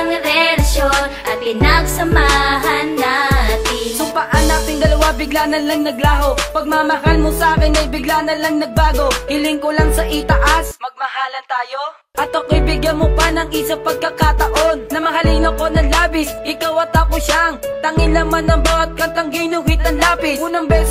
ang relasyon at pinagsamahan natin. Sumpaan nating dalawa bigla na lang naglaho. Pagmamahal mo sa akin ay bigla na lang nagbago. Hiling ko lang sa itaas Magmahalan tayo. At ako'y bigyan mo pa ng isang pagkakataon. Na mahalin ako ng labis Ikaw at ako siyang Tangin naman ng bawat kantang ginuhit ng lapis. Unang beses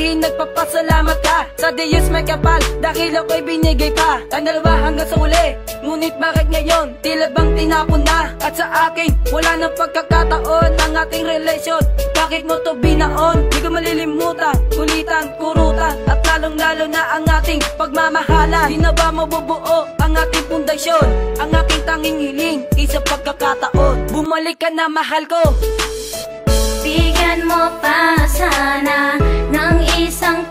sabihin nagpapasalamat ka Sa Diyos may kapal Dahil ako'y binigay pa. Ang hanggang sa uli Ngunit bakit ngayon? Tila bang tinapon na? At sa akin wala nang pagkakataon Ang ating relasyon. Bakit mo to binaon? Di ko malilimutan Kulitan, kurutan. At lalong lalo na ang ating pagmamahalan. Di na ba mabubuo ang ating pundasyon? Ang aking tanging hiling Isang pagkakataon. Bumalik ka na mahal ko. Bigyan mo pa sana isang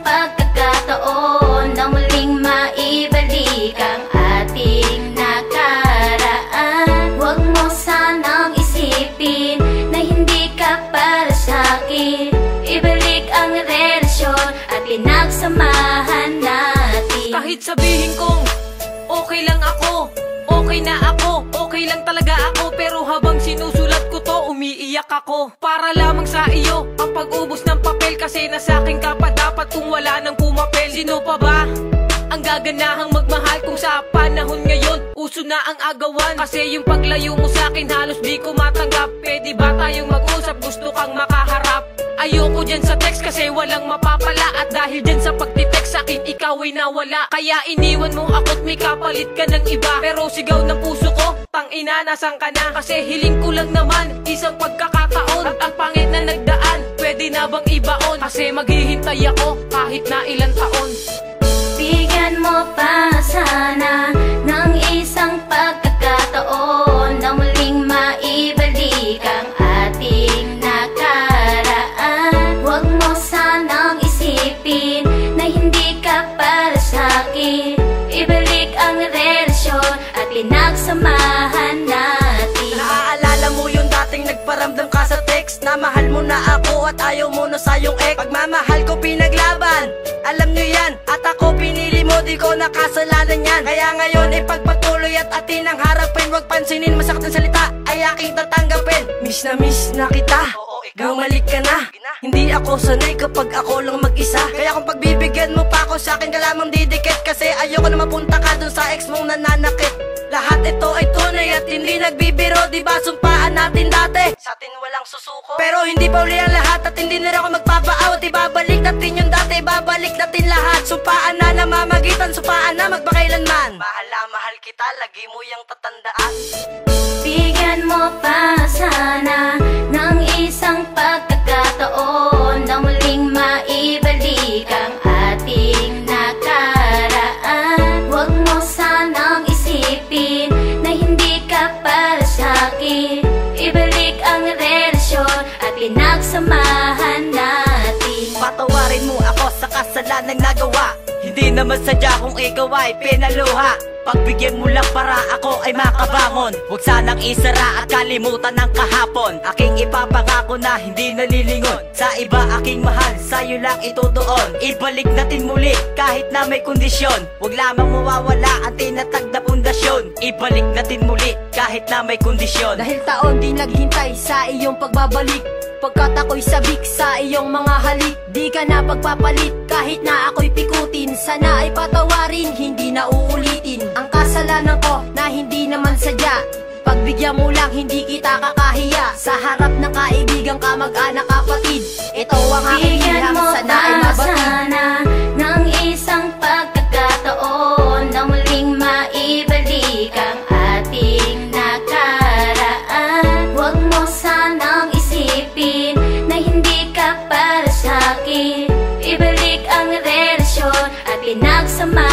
pagkakataon na muling maibalik ang ating nakaraan. Huwag mo sanang isipin na hindi ka para sa akin. Ibalik ang relasyon at pinagsamahan natin. Kahit sabihin kong okay lang ako, okay na ako, okay lang talaga ako Pero habang sinusulat ko to, umiiyak ako Para lamang sa iyo, ang pag-ubos ng papel Kasi nasa dapat kung wala nang pumapel Sino pa ba? Ang gaganahang magmahal kung sa panahon ngayon Uso na ang agawan. Kasi yung paglayo mo sa akin halos di ko matanggap. Pwede ba tayong mag-usap? Gusto kang makaharap. Ayoko dyan sa text kasi walang mapapala. At dahil dyan sa pagtitext akin ikaw ay nawala. Kaya iniwan mo ako't may kapalit ka ng iba. Pero sigaw ng puso ko, tang ina nasan ka na? Kasi hiling ko lang naman, isang pagkakataon. At ang pangit na nagdaan, pwede na bang ibaon Kasi maghihintay ako kahit na ilang taon Bigyan mo pa sana ng isang pagkakataon na muling maibalik ang ating nakaraan. Huwag mo sanang isipin na hindi ka para sa akin. Ibalik ang relasyon at pinagsamahan natin. Nagparamdam ka sa text Na mahal mo na ako at ayaw mo na sa yung ex. Pagmamahal ko pinaglaban. Alam nyo yan. At ako pinili mo di ko nakasalanan yan. Kaya ngayon ipagpatuloy at atin ang harapin. Huwag pansinin masakit ang salita. Ay aking tatanggapin. Miss na miss na kita. Bumalik ka na. Hindi ako sanay kapag ako lang mag-isa. Kaya kung pagbibigyan mo pa ako sa akin ka lamang didikit. Kasi ayoko na mapunta ka dun sa ex mong nananakit Lahat ito ay tunay at hindi nagbibiro Di ba? Sumpaan natin dati. Sa atin walang susuko. Pero hindi pa uli ang lahat at hindi na rin ako magpapaawat. Ibabalik natin yung dati, ibabalik natin lahat. Sumpaan na namamagitan, sumpaan na magpakailanman. Mahal na mahal kita, lagi mo yung tatandaan. Bigyan mo pa sana ng at pinagsamahan natin. Patawarin mo ako sa kasalanang nagawa. Hindi naman sadya kung ikaw ay pinaluha. Pagbigyan mo lang para ako ay makabangon. Huwag sanang isara at kalimutan ng kahapon. Aking ipapangako na hindi nalilingon. Sa iba aking mahal, sa'yo lang itutuon. Ibalik natin muli kahit na may kondisyon. Huwag lamang mawawala ang tinatag na pundasyon. Ibalik natin muli kahit na may kondisyon. Dahil taon di naghintay sa iyong pagbabalik Pagkat ako'y sabik sa iyong mga halik Di ka na pagpapalit. Kahit na ako'y pikutin Sana ay patawarin, hindi na uulitin. Ang kasalanan ko na hindi naman sadya Pagbigyan mo lang, hindi kita kakahiya. Sa harap ng kaibigan ka, mag-anak kapatid Ito ang aking ilham, sana ay mabatid sana ng isang pagkakataon na muling maibalik ang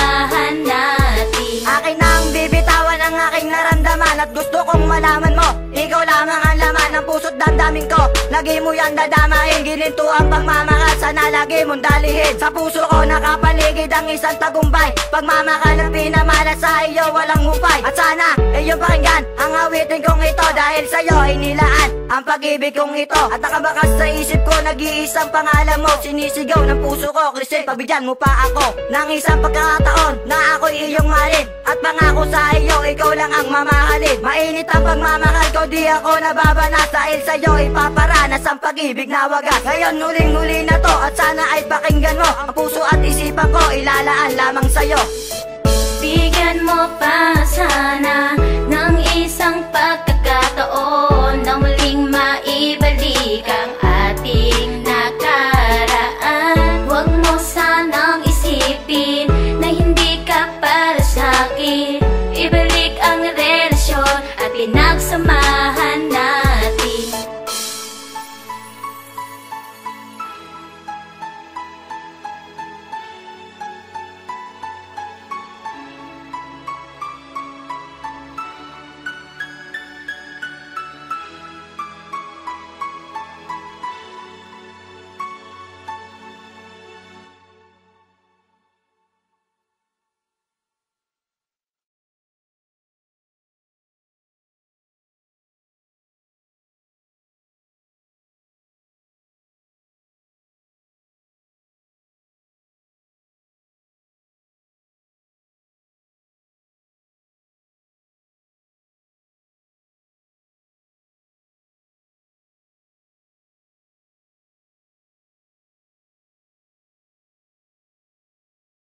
pinagsamahan natin. Akin ang bibitawan ang aking naramdaman. At gusto kong malaman mo Ikaw lamang ang laman ng puso't damdamin ko. Lagi mo yan dadamain Gininto ang pagmamahal. Sana lagi mong dalihin. Sa puso ko nakapaligid ang isang tagumpay. Pagmamahal ang pinamala sa iyo walang hupay. At sana iyong pakinggan ang awitin kong ito. Dahil sa'yo ay nilaan ang pag-ibig kong ito At nakabakas sa isip ko nag-iisang pangalan mo. Sinisigaw ng puso ko Kristen pabigyan mo pa ako. Nang isang pagkakataon na ako'y iyong mahalin At pangako sa iyo ikaw lang ang mamahalin. Mainit ang pagmamahal ko di ako nababanas Dahil sa'yo ipaparanas ang pag-ibig na wagas. Ngayon huling-huli na to at sana ay pakinggan mo Ang puso at isipan ko ilalaan lamang sa'yo. Bigyan mo pa sana